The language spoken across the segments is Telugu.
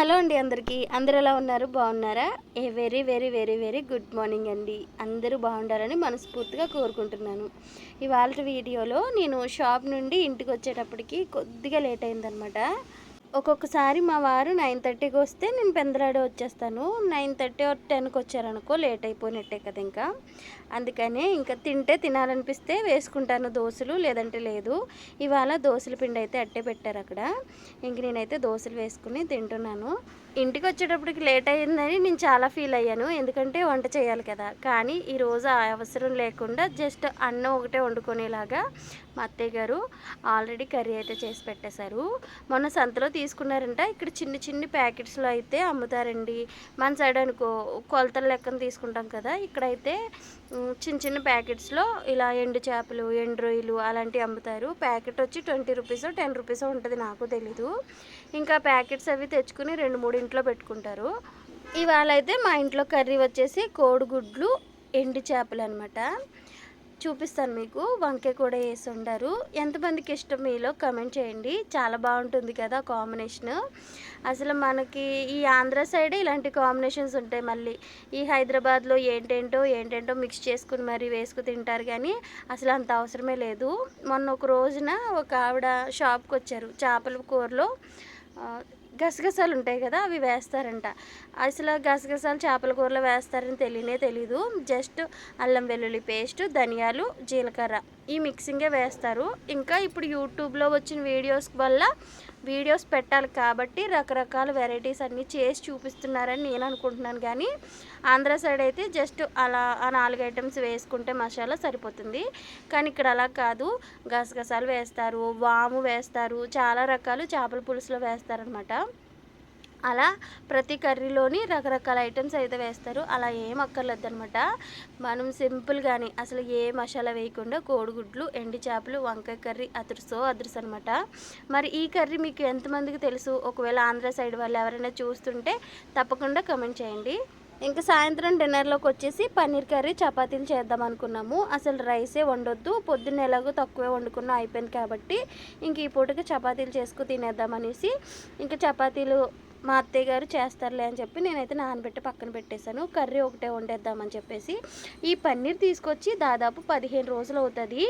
హలో అండి అందరికీ. అందరు ఎలా ఉన్నారు? బాగున్నారా? ఏ very very very very good morning అండి. అందరూ బాగుండాలని మనస్ఫూర్తిగా కోరుకుంటున్నాను. ఇవాళ వీడియోలో నేను షాప్ నుండి ఇంటికి వచ్చేటప్పటికి కొద్దిగా లేట్ అయిందనమాట. ఒక్కొక్కసారి మా వారు నైన్ థర్టీకి వస్తే నేను పెందలాడే వచ్చేస్తాను. నైన్ థర్టీ ఆర్ టెన్కి వచ్చారనుకో లేట్ అయిపోయినట్టే కదా ఇంకా. అందుకనే ఇంకా తింటే తినాలనిపిస్తే వేసుకుంటాను దోశలు లేదంటే లేదు. ఇవాళ దోశల పిండి అయితే అట్టే పెట్టారు అక్కడ. ఇంక నేనైతే దోశలు వేసుకుని తింటున్నాను. ఇంటికి వచ్చేటప్పటికి లేట్ అయ్యిందని నేను చాలా ఫీల్ అయ్యాను. ఎందుకంటే వంట చేయాలి కదా. కానీ ఈరోజు ఆ అవసరం లేకుండా జస్ట్ అన్నం ఒకటే వండుకునేలాగా మా అత్తయ్య గారు ఆల్రెడీ కర్రీ అయితే చేసి పెట్టేశారు. మొన్న సంతలో తీసుకున్నారంట. ఇక్కడ చిన్న చిన్ని ప్యాకెట్స్లో అయితే అమ్ముతారండి. మన సైడ్ అనుకో కొలతల లెక్కన తీసుకుంటాం కదా. ఇక్కడైతే చిన్న చిన్న ప్యాకెట్స్లో ఇలా ఎండు చేపలు ఎండు రొయ్యలు అలాంటివి అమ్ముతారు. ప్యాకెట్ వచ్చి ట్వంటీ రూపీస్ టెన్ రూపీస్ ఉంటుంది నాకు తెలీదు. ఇంకా ప్యాకెట్స్ అవి తెచ్చుకుని రెండు మూడు ఇంట్లో పెట్టుకుంటారు. ఇవాళ అయితే మా ఇంట్లో కర్రీ వచ్చేసి కోడిగుడ్లు ఎండు చేపలు అనమాట చూపిస్తాను మీకు వంకాయ కూడా వేసి ఉండారు ఎంతమందికి ఇష్టం మీలో కమెంట్ చేయండి. చాలా బాగుంటుంది కదా కాంబినేషన్. అసలు మనకి ఈ ఆంధ్ర సైడ్ ఇలాంటి కాంబినేషన్స్ ఉంటాయి మళ్ళీ. ఈ హైదరాబాద్లో ఏంటేంటో ఏంటేంటో మిక్స్ చేసుకుని మరీ వేసుకు తింటారు కానీ అసలు అంత అవసరమే లేదు. మొన్న ఒక రోజున ఒక ఆవిడ షాప్కి వచ్చారు చేపల కూరలో. గసగసాలు ఉంటాయి కదా అవి వేస్తారంట. అసలు గసగసాలు చేపల కూరలో వేస్తారని తెలియనే తెలీదు. జస్ట్ అల్లం వెల్లుల్లి పేస్ట్ ధనియాలు జీలకర్ర. ఈ మిక్సింగే వేస్తారు. ఇంకా ఇప్పుడు యూట్యూబ్లో వచ్చిన వీడియోస్ వల్ల వీడియోస్ పెట్టాలి కాబట్టి రకరకాల వెరైటీస్ అన్నీ చేసి చూపిస్తున్నారని నేను అనుకుంటున్నాను. కానీ ఆంధ్ర సైడ్ అయితే జస్ట్ అలా ఆ నాలుగు ఐటమ్స్ వేసుకుంటే మసాలా సరిపోతుంది. కానీ ఇక్కడ అలా కాదు. గసగసాలు వేస్తారు వాము వేస్తారు చాలా రకాలు చేపల పులుసులో వేస్తారనమాట అలా ప్రతి కర్రీలోని రకరకాల ఐటమ్స్ అయితే వేస్తారు. అలా ఏం అక్కర్లేదు అనమాట మనం సింపుల్ కానీ అసలు ఏ మసాలా వేయకుండా కోడిగుడ్లు ఎండి చేపలు వంకాయ కర్రీ అదురుసో అదురుసు అనమాట మరి ఈ కర్రీ మీకు ఎంతమందికి తెలుసు? ఒకవేళ ఆంధ్ర సైడ్ వాళ్ళు ఎవరైనా చూస్తుంటే తప్పకుండా కమెంట్ చేయండి. ఇంకా సాయంత్రం డిన్నర్లోకి వచ్చేసి పన్నీర్ కర్రీ చపాతీలు చేద్దాం అనుకున్నాము. అసలు రైసే వండొద్దు. పొద్దున్న ఎలాగో తక్కువే వండుకున్నా అయిపోయింది కాబట్టి ఇంక ఈ పూటకి చపాతీలు చేసుకు తినేద్దామనేసి ఇంకా చపాతీలు మా అత్తయ్య గారు చేస్తారులే అని చెప్పి నేనైతే నానబెట్టి పక్కన పెట్టేశాను. కర్రీ ఒకటే వండేద్దామని చెప్పేసి ఈ పన్నీర్ తీసుకొచ్చి దాదాపు పదిహేను రోజులు అవుతుంది.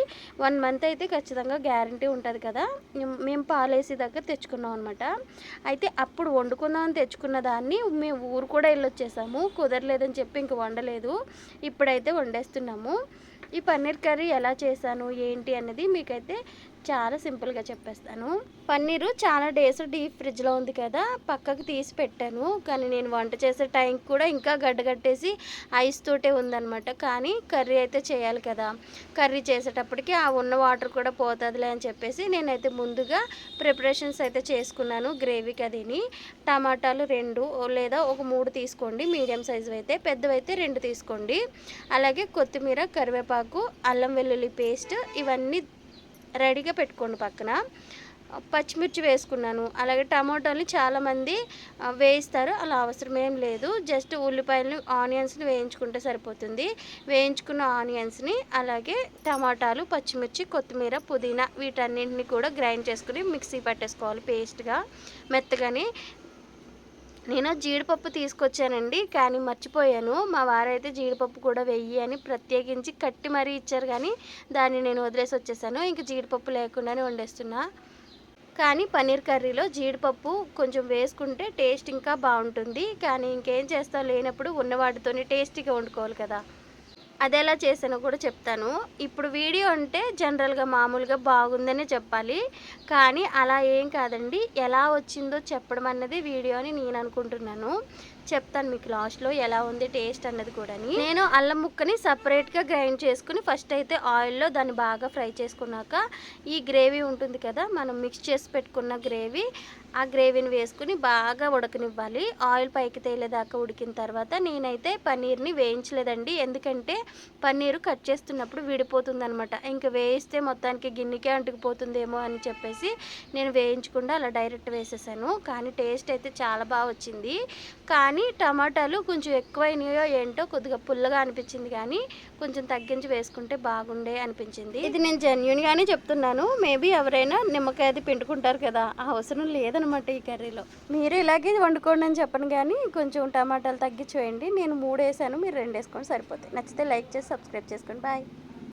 వన్ మంత్ అయితే ఖచ్చితంగా గ్యారంటీ ఉంటుంది కదా. మేము పాలేసి దగ్గర తెచ్చుకున్నాం అనమాట అయితే అప్పుడు వండుకుందామని తెచ్చుకున్న దాన్ని మేము ఊరు కూడా వెళ్ళొచ్చేసాము. కుదరలేదని చెప్పి ఇంక వండలేదు. ఇప్పుడైతే వండేస్తున్నాము. ఈ పన్నీర్ కర్రీ ఎలా చేశాను ఏంటి అనేది మీకైతే చాలా సింపుల్గా చెప్పేస్తాను. పన్నీరు చాలా డేస్ డీప్ ఫ్రిడ్జ్లో ఉంది కదా పక్కకు తీసి పెట్టాను. కానీ నేను వంట చేసే టైంకి కూడా ఇంకా గడ్డగట్టేసి ఐస్ తోటే ఉందనమాట కానీ కర్రీ అయితే చేయాలి కదా. కర్రీ చేసేటప్పటికి ఆ ఉన్న వాటర్ కూడా పోతుందిలే అని చెప్పేసి నేనైతే ముందుగా ప్రిపరేషన్స్ అయితే చేసుకున్నాను. గ్రేవీకి అదిని టమాటాలు రెండు లేదా ఒక మూడు తీసుకోండి. మీడియం సైజు అయితే పెద్దవైతే రెండు తీసుకోండి. అలాగే కొత్తిమీర కరివేపాకు అల్లం వెల్లుల్లి పేస్ట్ ఇవన్నీ రెడీగా పెట్టుకోండి పక్కన. పచ్చిమిర్చి వేసుకున్నాను. అలాగే టమాటోని చాలామంది వేయిస్తారు. అలా అవసరం ఏం లేదు. జస్ట్ ఉల్లిపాయలు ఆనియన్స్ని వేయించుకుంటే సరిపోతుంది. వేయించుకున్న ఆనియన్స్ని అలాగే టమాటాలు పచ్చిమిర్చి కొత్తిమీర పుదీనా వీటన్నింటిని కూడా గ్రైండ్ చేసుకుని మిక్సీ పట్టేసుకోవాలి పేస్ట్గా మెత్తగాని. నేను జీడిపప్పు తీసుకొచ్చానండి కానీ మర్చిపోయాను. మా వారైతే జీడిపప్పు కూడా వెయ్యి అని ప్రత్యేకించి కట్టి మరీ ఇచ్చారు కానీ దాన్ని నేను వదిలేసి వచ్చేసాను. ఇంక జీడిపప్పు లేకుండానే వండేస్తున్నా. కానీ పన్నీర్ కర్రీలో జీడిపప్పు కొంచెం వేసుకుంటే టేస్ట్ ఇంకా బాగుంటుంది. కానీ ఇంకేం చేస్తాం లేనప్పుడు ఉన్నవాటితోనే టేస్టీగా వండుకోవాలి కదా. అది ఎలా చేసానో కూడా చెప్తాను. ఇప్పుడు వీడియో అంటే జనరల్గా మామూలుగా బాగుందనే చెప్పాలి. కానీ అలా ఏం కాదండి. ఎలా వచ్చిందో చెప్పడం అన్నది వీడియో అని నేను అనుకుంటున్నాను. చెప్తాను మీకు లాస్ట్లో ఎలా ఉంది టేస్ట్ అన్నది కూడా నేను అల్లం ముక్కని సపరేట్గా గ్రైండ్ చేసుకుని ఫస్ట్ అయితే ఆయిల్లో దాన్ని బాగా ఫ్రై చేసుకున్నాక ఈ గ్రేవీ ఉంటుంది కదా మనం మిక్స్ చేసి పెట్టుకున్న గ్రేవీ ఆ గ్రేవీని వేసుకుని బాగా ఉడకనివ్వాలి. ఆయిల్ పైకి తేలేదాకా ఉడికిన తర్వాత నేనైతే పన్నీర్ని వేయించలేదండి. ఎందుకంటే పన్నీరు కట్ చేస్తున్నప్పుడు విడిపోతుంది అనమాట ఇంకా వేయిస్తే మొత్తానికి గిన్నెకే అంటుకుపోతుందేమో అని చెప్పేసి నేను వేయించకుండా అలా డైరెక్ట్ వేసేసాను. కానీ టేస్ట్ అయితే చాలా బాగా వచ్చింది. కానీ టమాటాలు కొంచెం ఎక్కువైనాయో ఏంటో కొద్దిగా పుల్లగా అనిపించింది కానీ కొంచెం తగ్గించి వేసుకుంటే బాగుండే అనిపించింది. ఇది నేను జెన్యున్గానే చెప్తున్నాను. మేబీ ఎవరైనా నిమ్మకాయ అది పిండుకుంటారు కదా ఆ అవసరం లేదనమాట ఈ కర్రీలో. మీరు ఇలాగే వండుకోండి అని చెప్పను కానీ కొంచెం టమాటాలు తగ్గించి వేయండి. నేను మూడు వేసాను మీరు రెండు వేసుకొని సరిపోతాయి. నచ్చితే లైక్ చేసి సబ్స్క్రైబ్ చేసుకోండి. బాయ్.